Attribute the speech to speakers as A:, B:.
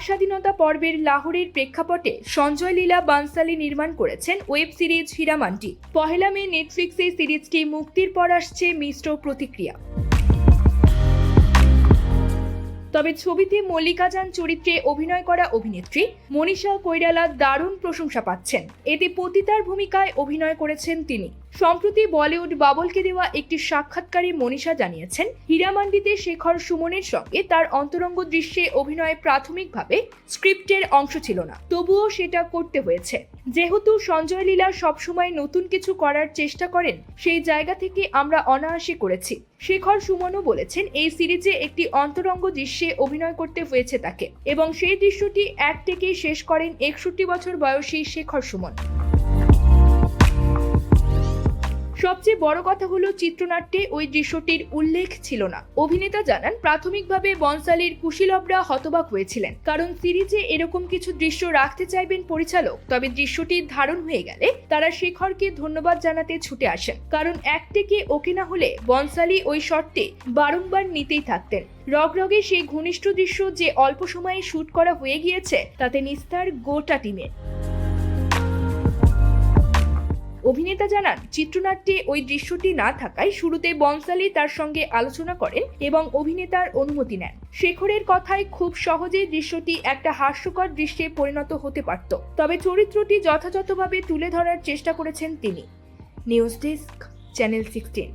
A: স্বাধীনতা পর্বের লাহোরের প্রেক্ষাপটে সঞ্জয় লীলা বানসালি নির্মাণ করেছেন ওয়েব সিরিজ হীরামান্টি পহেলা মে নেটফ্লিক্সে সিরিজটি মুক্তির পর আসছে মিশ্র প্রতিক্রিয়া। তবে ছবিতে মল্লিকা যান চরিত্রে অভিনয় করা অভিনেত্রী মনীষা কৈরালা দারুণ প্রশংসা পাচ্ছেন। এতে পতিতার ভূমিকায় অভিনয় করেছেন তিনি। সম্প্রতি বলিউড বাবলকে দেওয়া একটি সাক্ষাৎকারে মনীষা জানিয়েছেন, হীরামান্ডিতে শেখর সুমনের সঙ্গে তার অন্তরঙ্গ দৃশ্যে অভিনয় প্রাথমিকভাবে স্ক্রিপ্টের অংশ ছিল না। তবুও সেটা করতে হয়েছে। যেহেতু সঞ্জয় লীলা সবসময় নতুন কিছু করার চেষ্টা করেন, সেই জায়গা থেকে আমরা অনায়াসে করেছি। শেখর সুমনও বলেছেন, এই সিরিজে একটি অন্তরঙ্গ দৃশ্যে অভিনয় করতে হয়েছে তাকে। এবং সেই দৃশ্যটি এক থেকেই শেষ করেন একষট্টি বছর বয়সী শেখর সুমন। সবচেয়ে বড় কথা হলো চিত্রনাট্যে ওই দৃশ্যটির উল্লেখ ছিল না। অভিনেতা জানান, প্রাথমিকভাবে বনসালির কুশীলবরা হতবাক হয়েছিলেন। কারণ সিরিজে এরকম কিছু দৃশ্য রাখতে চাইবেন পরিচালক, তবে দৃশ্যটি ধারণ হয়ে গেলে তারা শেখরকে ধন্যবাদ জানাতে ছুটে আসেন। কারণ এক থেকে ওকে না হলে বনসালি ওই শটটি বারংবার নিতেই থাকতেন। রগরগে সেই ঘনিষ্ঠ দৃশ্য যে অল্প সময়ে শুট করা হয়ে গিয়েছে, তাতে নিস্তার গোটা টিমের অভিনেতা জানান, চিত্রনাট্যে ওই দৃশ্যটি না থাকায় শুরুতে বনসালি তার সঙ্গে আলোচনা করেন এবং অভিনেতার অনুমতি নেন। শেখরের কথায় খুব সহজেই দৃশ্যটি একটা হাস্যকর দৃশ্যে পরিণত হতে পারত। তবে চরিত্রটি যথাযথভাবে তুলে ধরার চেষ্টা করেছেন তিনি। News desk, channel sixteen.